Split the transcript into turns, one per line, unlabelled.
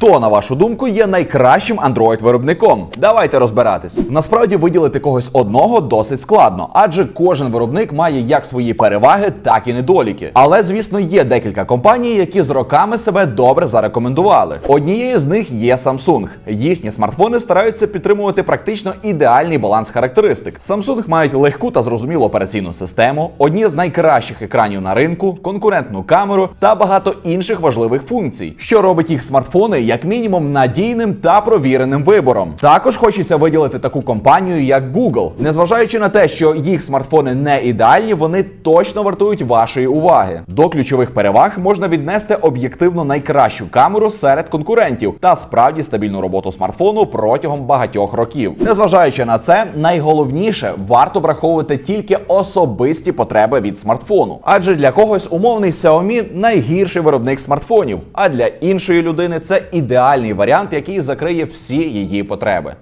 Хто, на вашу думку, є найкращим Android-виробником? Давайте розбиратись. Насправді виділити когось одного досить складно, адже кожен виробник має як свої переваги, так і недоліки. Але звісно, є декілька компаній, які з роками себе добре зарекомендували. Однією з них є Samsung. Їхні смартфони стараються підтримувати практично ідеальний баланс характеристик. Samsung мають легку та зрозумілу операційну систему, одні з найкращих екранів на ринку, конкурентну камеру та багато інших важливих функцій, що робить їх смартфони як мінімум надійним та провіреним вибором. Також хочеться виділити таку компанію, як Google. Незважаючи на те, що їх смартфони не ідеальні, вони точно вартують вашої уваги. До ключових переваг можна віднести об'єктивно найкращу камеру серед конкурентів та справді стабільну роботу смартфону протягом багатьох років. Незважаючи на це, найголовніше варто враховувати тільки особисті потреби від смартфону. Адже для когось умовний Xiaomi найгірший виробник смартфонів, а для іншої людини це ідеальний варіант, який закриє всі її потреби.